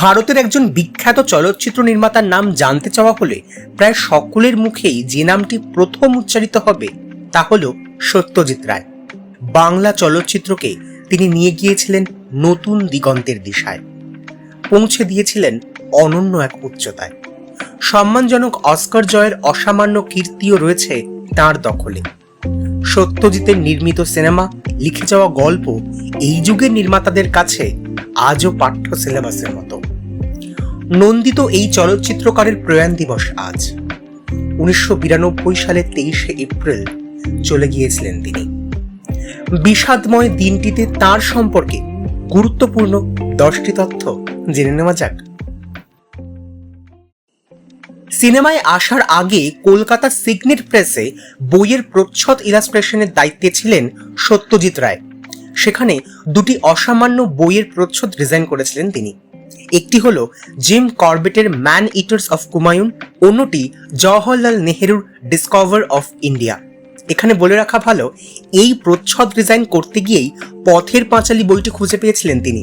ভারতের একজন বিখ্যাত চলচ্চিত্র নির্মাতার নাম জানতে চাওয়া হলে প্রায় সকলের মুখেই যে নামটি প্রথম উচ্চারিত হবে তা হল সত্যজিৎ রায়। বাংলা চলচ্চিত্রকে তিনি নিয়ে গিয়েছিলেন নতুন দিগন্তের দিশায়। পৌঁছে দিয়েছিলেন অনন্য এক উচ্চতায়। সম্মানজনক অস্কার জয়ের অসামান্য কীর্তিও রয়েছে তার দখলে। সত্যজিতের নির্মিত সিনেমা, লিখে যাওয়া গল্প এই যুগের নির্মাতাদের কাছে আজও পাঠ্য সিলেবাসের মতো। নন্দিত এই চলচ্চিত্রকারের প্রয়াণ দিবস আজ। উনিশশো বিরানব্বই সালের তেইশে এপ্রিল চলে গিয়েছিলেন তিনি। বিষাদময় দিনটিতে তার সম্পর্কে গুরুত্বপূর্ণ দশটি তথ্য জেনে নেওয়া যাক। সিনেমায় আসার আগে কলকাতা সিগনেট প্রেসে বইয়ের প্রচ্ছদ ইলাস্ট্রেশনের দায়িত্বে ছিলেন সত্যজিৎ রায়। সেখানে দুটি অসামান্য বইয়ের প্রচ্ছদ ডিজাইন করেছিলেন তিনি। একটি হলো জিম কর্বেটের ম্যান ইটার্স অফ কুমায়ুন অন্যটি জওহরলাল নেহেরুর ডিসকভার অফ ইন্ডিয়া। এখানে বলে রাখা ভালো, এই প্রচ্ছদ ডিজাইন করতে গিয়েই পথের পাঁচালী বইটি খুঁজে পেয়েছিলেন তিনি।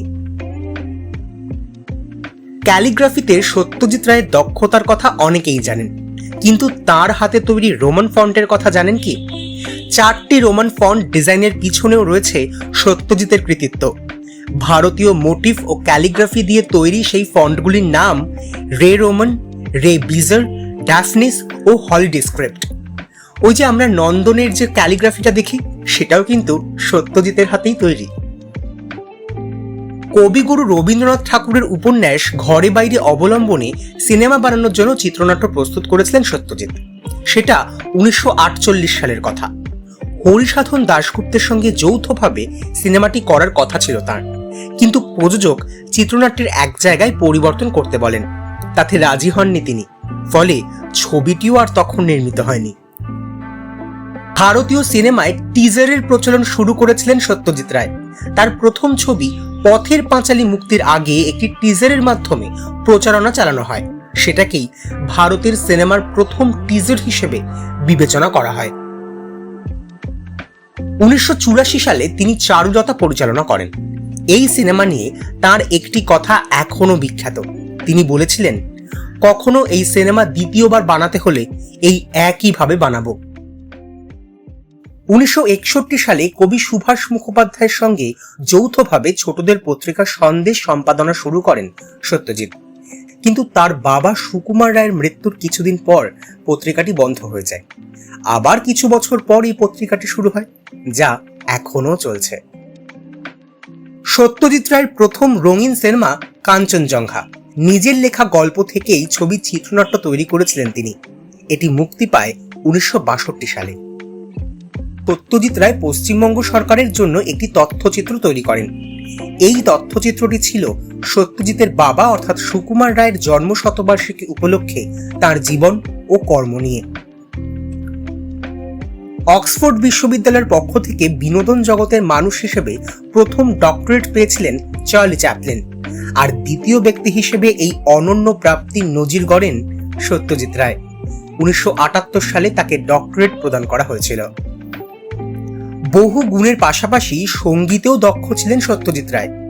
ক্যালিগ্রাফিতে সত্যজিৎ রায়ের দক্ষতার কথা অনেকেই জানেন, কিন্তু তার হাতে তৈরি রোমান ফন্টের কথা জানেন কি? চারটি রোমান ফন্ট ডিজাইনের পিছনেও রয়েছে সত্যজিতের কৃতিত্ব। ভারতীয় মোটিভ ও ক্যালিগ্রাফি দিয়ে তৈরি সেই ফন্টগুলির নাম রে রোমান রে বিজার ড্যাফনিস ও হলিডে স্ক্রিপ্ট ওই যে আমরা নন্দনের যে ক্যালিগ্রাফিটা দেখি, সেটাও কিন্তু সত্যজিতের হাতেই তৈরি। কবিগুরু রবীন্দ্রনাথ ঠাকুরের উপন্যাস ঘরে বাইরে অবলম্বনে সিনেমা বানানোর জন্য চিত্রনাট্য প্রস্তুত করেছিলেন সত্যজিৎ। সেটা উনিশশো আটচল্লিশ সালের কথা। হরিসাধন দাশগুপ্তের সঙ্গে যৌথভাবে সিনেমাটি করার কথা ছিল তার। কিন্তু প্রযোজক চিত্রনাট্যের এক জায়গায় পরিবর্তন করতে বলেন। তাতে রাজি হননি তিনি। ফলে ছবিটিও আর তখন নির্মিত হয়নি। ভারতীয় সিনেমায় টিজারের প্রচলন শুরু করেছিলেন সত্যজিৎ রায়। তার প্রথম ছবি পথের পাঁচালী মুক্তির আগে একটি টিজারের মাধ্যমে প্রচারণা চালানো হয়। সেটাকেই ভারতের সিনেমার প্রথম টিজার হিসেবে বিবেচনা করা হয়। উনিশশো চুরাশি সালে তিনি চারুলতা পরিচালনা করেন। এই সিনেমা নিয়ে তার একটি কথা এখনও বিখ্যাত। তিনি বলেছিলেন, কখনো এই সিনেমা দ্বিতীয়বার বানাতে হলে এই একইভাবে বানাবো। উনিশশো সালে কবি সুভাষ মুখোপাধ্যায়ের সঙ্গে যৌথভাবে ছোটদের পত্রিকা সন্দেশ সম্পাদনা শুরু করেন সত্যজিৎ। কিন্তু তার বাবা সুকুমার রায়ের মৃত্যুর কিছুদিন পর পত্রিকাটি বন্ধ হয়ে যায়। আবার কিছু বছর পর এই পত্রিকাটি শুরু হয়, যা এখনও চলছে। সত্যজিৎ রায়ের প্রথম রঙিন সিনেমা কাঞ্চনজঙ্ঘা। নিজের লেখা গল্প থেকেই ছবি চিত্রনাট্য তৈরি করেছিলেন তিনি। এটি মুক্তি পায় উনিশশো বাষট্টি সালে। সত্যজিৎ রায় পশ্চিমবঙ্গ সরকারের জন্য একটি তথ্যচিত্র তৈরি করেন। এই তথ্যচিত্রটি ছিল সত্যজিতের বাবা অর্থাৎ সুকুমার রায়ের জন্ম শতবার্ষিকী উপলক্ষে তার জীবন ও কর্ম নিয়ে। অক্সফোর্ড বিশ্ববিদ্যালয়ের পক্ষ থেকে বিনোদন জগতের মানুষ হিসেবে প্রথম ডক্টরেট পেয়েছিলেন চার্লি চ্যাপলিন। আর দ্বিতীয় ব্যক্তি হিসেবে এই অনন্য প্রাপ্তির নজির গড়েন সত্যজিৎ রায়। উনিশশো আটাত্তর সালে তাকে ডক্টরেট প্রদান করা হয়েছিল। বহু গুণের পাশাপাশি সঙ্গীতেও দক্ষ ছিলেন সত্যজিৎ রায়।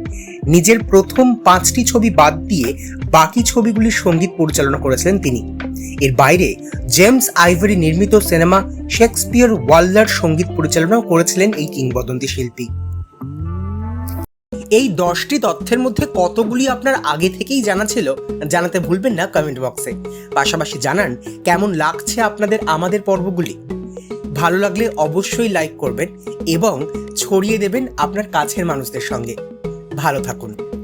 নিজের প্রথম পাঁচটি ছবি বাদ দিয়ে বাকি ছবিগুলির সংগীত পরিচালনা করেছিলেন তিনি। এর বাইরে জেমস আইভারি নির্মিত সিনেমা শেক্সপিয়ার ওয়াল্লার সংগীত পরিচালনাও করেছিলেন এই কিংবদন্তি শিল্পী। এই দশটি তথ্যের মধ্যে কতগুলি আপনার আগে থেকেই জানা ছিল, জানাতে ভুলবেন না কমেন্ট বক্সে। পাশাপাশি জানান, কেমন লাগছে আপনাদের আমাদের পর্বগুলি? ভালো লাগলে অবশ্যই লাইক করবেন এবং ছড়িয়ে দেবেন আপনার কাছের মানুষদের সঙ্গে। ভালো থাকুন।